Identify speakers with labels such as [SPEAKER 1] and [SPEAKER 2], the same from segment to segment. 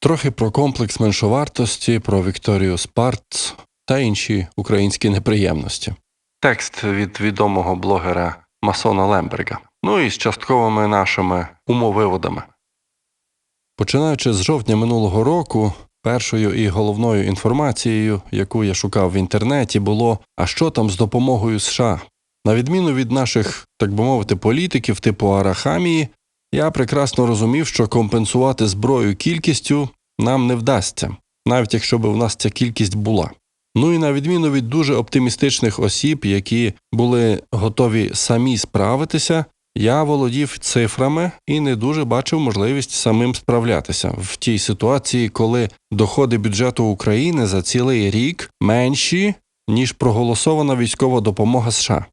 [SPEAKER 1] Трохи про комплекс меншовартості, про Вікторію Спарц та інші українські неприємності. Текст від відомого блогера Масона Лемберга. Ну і з частковими нашими умовиводами. Починаючи з жовтня минулого року, першою і головною інформацією, яку я шукав в інтернеті, було а що там з допомогою США. На відміну від наших, так би мовити, політиків типу Арахамії, я прекрасно розумів, що компенсувати зброю кількістю нам не вдасться, навіть якщо б у нас ця кількість була. Ну і на відміну від дуже оптимістичних осіб, які були готові самі справитися, я володів цифрами і не дуже бачив можливість самим справлятися в тій ситуації, коли доходи бюджету України за цілий рік менші, ніж проголосована військова допомога США.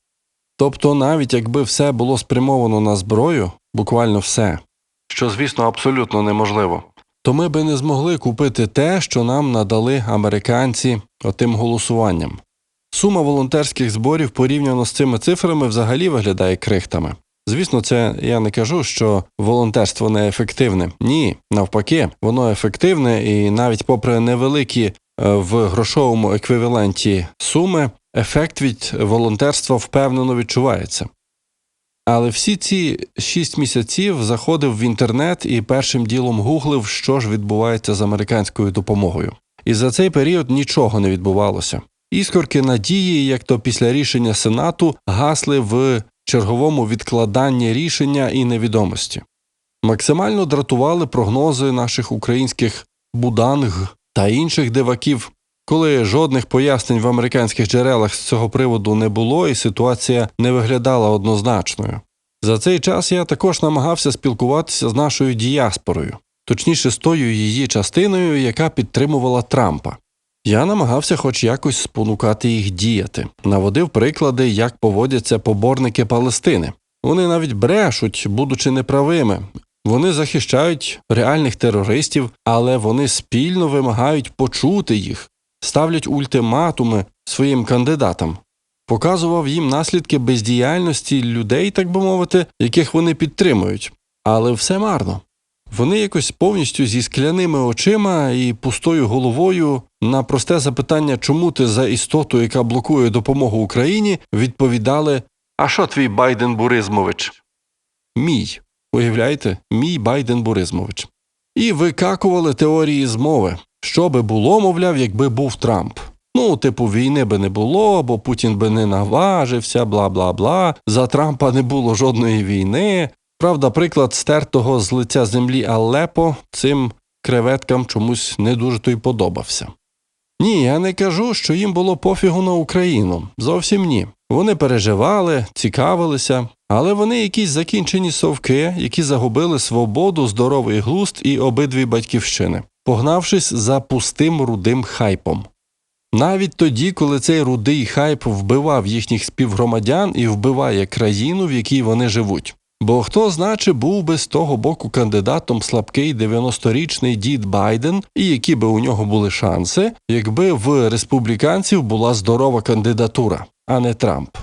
[SPEAKER 1] Тобто, навіть якби все було спрямовано на зброю, буквально все, що, звісно, абсолютно неможливо, то ми би не змогли купити те, що нам надали американці отим голосуванням. Сума волонтерських зборів порівняно з цими цифрами взагалі виглядає крихтами. Звісно, це я не кажу, що волонтерство не ефективне. Ні, навпаки, воно ефективне, і навіть попри невеликі е, в грошовому еквіваленті суми, ефект від волонтерства впевнено відчувається. Але всі ці шість місяців заходив в інтернет і першим ділом гуглив, що ж відбувається з американською допомогою. І за цей період нічого не відбувалося. Іскорки надії, як то після рішення Сенату, гасли в черговому відкладанні рішення і невідомості. Максимально дратували прогнози наших українських буданг та інших диваків, коли жодних пояснень в американських джерелах з цього приводу не було, і ситуація не виглядала однозначною. За цей час я також намагався спілкуватися з нашою діаспорою, точніше з тою її частиною, яка підтримувала Трампа. Я намагався хоч якось спонукати їх діяти, наводив приклади, як поводяться поборники Палестини. Вони навіть брешуть, будучи неправими. Вони захищають реальних терористів, але вони спільно вимагають почути їх, ставлять ультиматуми своїм кандидатам. Показував їм наслідки бездіяльності людей, так би мовити, яких вони підтримують. Але все марно. Вони якось повністю зі скляними очима і пустою головою на просте запитання, чому ти за істоту, яка блокує допомогу Україні, відповідали: А що твій Байден Буризмович? Мій. Уявляєте, мій Байден Буризмович. І викакували теорії змови. Що би було, мовляв, якби був Трамп. Ну, типу, війни би не було, бо Путін би не наважився, бла бла бла. За Трампа не було жодної війни. Правда, приклад стертого з лиця землі Алепо цим креветкам чомусь не дуже то й подобався. Ні, я не кажу, що їм було пофігу на Україну. Зовсім ні. Вони переживали, цікавилися, але вони якісь закінчені совки, які загубили свободу, здоровий глузд і обидві батьківщини, погнавшись за пустим рудим хайпом. Навіть тоді, коли цей рудий хайп вбивав їхніх співгромадян і вбиває країну, в якій вони живуть. Бо хто значе був би з того боку кандидатом слабкий 90-річний дід Байден, і які би у нього були шанси, якби в республіканців була здорова кандидатура, а не Трамп.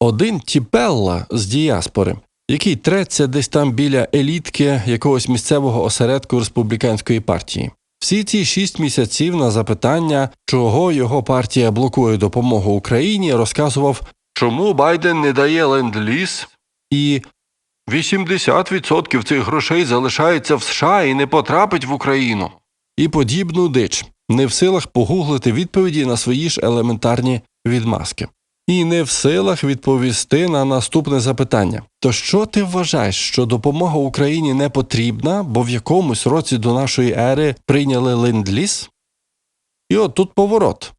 [SPEAKER 1] Один Тіпелла з діаспори, який треться десь там біля елітки якогось місцевого осередку республіканської партії. Всі ці шість місяців на запитання, чого його партія блокує допомогу Україні, розказував, чому Байден не дає ленд-ліз, і 80% цих грошей залишається в США і не потрапить в Україну. І подібну дич, не в силах погуглити відповіді на свої ж елементарні відмазки. І не в силах відповісти на наступне запитання: то що ти вважаєш, що допомога Україні не потрібна, бо в якомусь році до нашої ери прийняли ленд-ліз? І от тут поворот.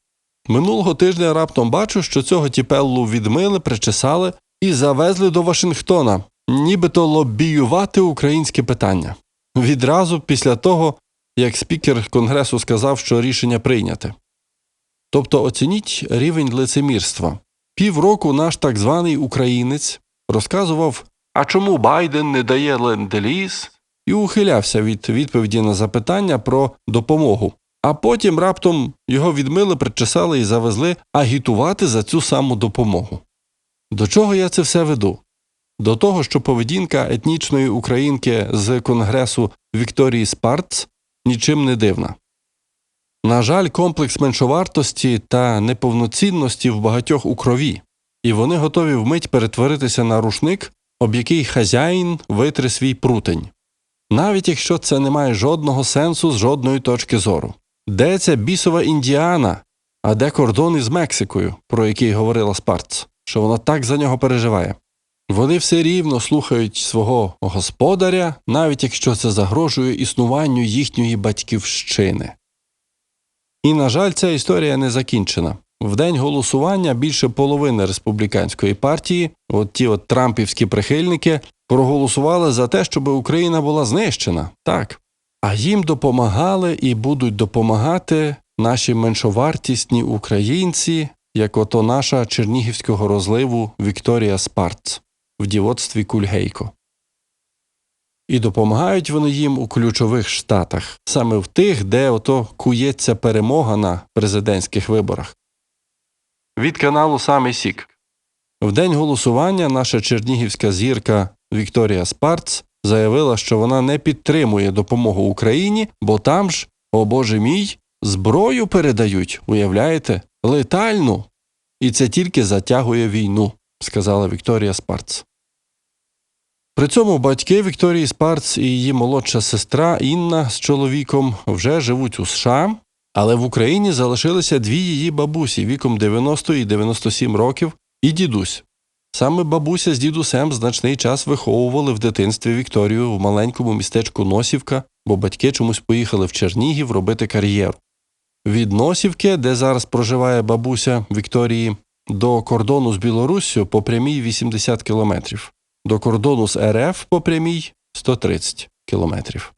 [SPEAKER 1] Минулого тижня раптом бачу, що цього тіпеллу відмили, причесали і завезли до Вашингтона, нібито лобіювати українське питання. Відразу після того, як спікер Конгресу сказав, що рішення прийняте. Тобто оцініть рівень лицемірства. Півроку наш так званий українець розказував, а чому Байден не дає ленд-ліз, і ухилявся від відповіді на запитання про допомогу. А потім раптом його відмили, причесали і завезли агітувати за цю саму допомогу. До чого я це все веду? До того, що поведінка етнічної українки з конгресу Вікторії Спарц нічим не дивна. На жаль, комплекс меншовартості та неповноцінності в багатьох у крові, і вони готові вмить перетворитися на рушник, об який хазяїн витре свій прутень, навіть якщо це не має жодного сенсу з жодної точки зору. Де ця бісова Індіана, а де кордон із Мексикою, про який говорила Спарц, що вона так за нього переживає? Вони все рівно слухають свого господаря, навіть якщо це загрожує існуванню їхньої батьківщини. І, на жаль, ця історія не закінчена. В день голосування більше половини республіканської партії, от ті от трампівські прихильники, проголосували за те, щоб Україна була знищена. Так. А їм допомагали і будуть допомагати наші меншовартісні українці, як ото наша чернігівського розливу Вікторія Спарц в дівоцтві Кульгейко. І допомагають вони їм у ключових штатах, саме в тих, де ото кується перемога на президентських виборах. Від каналу Самий Сік. В день голосування наша чернігівська зірка Вікторія Спарц заявила, що вона не підтримує допомогу Україні, бо там ж, о Боже мій, зброю передають, уявляєте, летальну. І це тільки затягує війну, сказала Вікторія Спарц. При цьому батьки Вікторії Спарц і її молодша сестра Інна з чоловіком вже живуть у США, але в Україні залишилися дві її бабусі віком 90 і 97 років і дідусь. Саме бабуся з дідусем значний час виховували в дитинстві Вікторію в маленькому містечку Носівка, бо батьки чомусь поїхали в Чернігів робити кар'єру. Від Носівки, де зараз проживає бабуся Вікторії, до кордону з Білоруссю по прямій 80 кілометрів, до кордону з РФ по прямій 130 кілометрів.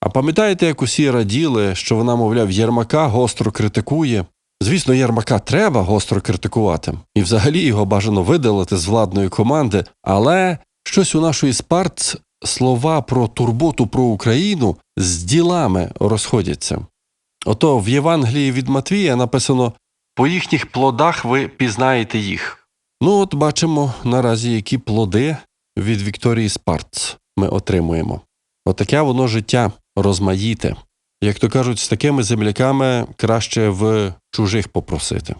[SPEAKER 1] А пам'ятаєте, як усі раділи, що вона, мовляв, Єрмака гостро критикує? Звісно, Єрмака треба гостро критикувати, і взагалі його бажано видалити з владної команди, але щось у нашої спарц слова про турботу про Україну з ділами розходяться. Ото в Євангелії від Матвія написано по їхніх плодах ви пізнаєте їх. Ну, от бачимо наразі, які плоди від Вікторії Спарц ми отримуємо. Отаке воно життя розмаїте. Як то кажуть, з такими земляками краще в чужих попросити.